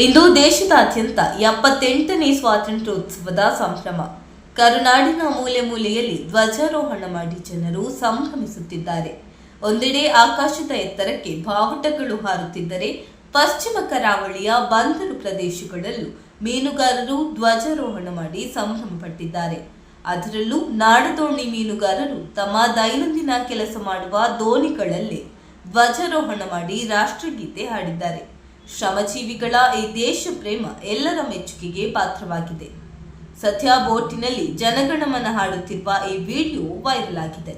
ಇಂದು ದೇಶದಾದ್ಯಂತ ಎಪ್ಪತ್ತೆಂಟನೇ ಸ್ವಾತಂತ್ರ್ಯೋತ್ಸವದ ಸಂಭ್ರಮ. ಕರುನಾಡಿನ ಮೂಲೆ ಮೂಲೆಯಲ್ಲಿ ಧ್ವಜಾರೋಹಣ ಮಾಡಿ ಜನರು ಸಂಭ್ರಮಿಸುತ್ತಿದ್ದಾರೆ. ಒಂದೆಡೆ ಆಕಾಶದ ಎತ್ತರಕ್ಕೆ ಬಾವುಟಗಳು ಹಾರುತ್ತಿದ್ದರೆ ಪಶ್ಚಿಮ ಕರಾವಳಿಯ ಬಂದರು ಪ್ರದೇಶಗಳಲ್ಲೂ ಮೀನುಗಾರರು ಧ್ವಜಾರೋಹಣ ಮಾಡಿ ಸಂಭ್ರಮಪಟ್ಟಿದ್ದಾರೆ. ಅದರಲ್ಲೂ ನಾಡದೋಣಿ ಮೀನುಗಾರರು ತಮ್ಮ ದೈನಂದಿನ ಕೆಲಸ ಮಾಡುವ ದೋಣಿಗಳಲ್ಲೇ ಧ್ವಜಾರೋಹಣ ಮಾಡಿ ರಾಷ್ಟ್ರಗೀತೆ ಹಾಡಿದ್ದಾರೆ. ಶ್ರಮಜೀವಿಗಳ ಈ ದೇಶ ಪ್ರೇಮ ಎಲ್ಲರ ಮೆಚ್ಚುಗೆಗೆ ಪಾತ್ರವಾಗಿದೆ. ಸದ್ಯ ಬೋಟಿನಲ್ಲಿ ಜನಗಣಮನ ಹಾಡುತ್ತಿರುವ ಈ ವಿಡಿಯೋ ವೈರಲ್ ಆಗಿದೆ.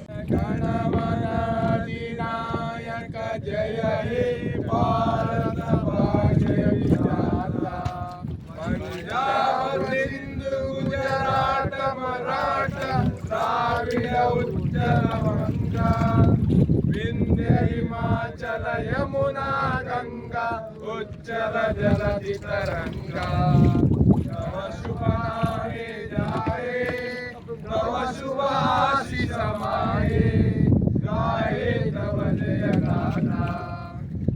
जल यमुना गंगा उज्जल जल तरंगा नव शुभाने जाए नव शुभाशी समाये। गाये तव जय गाथा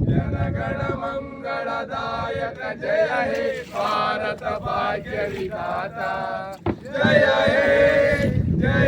जनगण मंगलदायक जय हे भारत भाग्य विधाता जय हे जय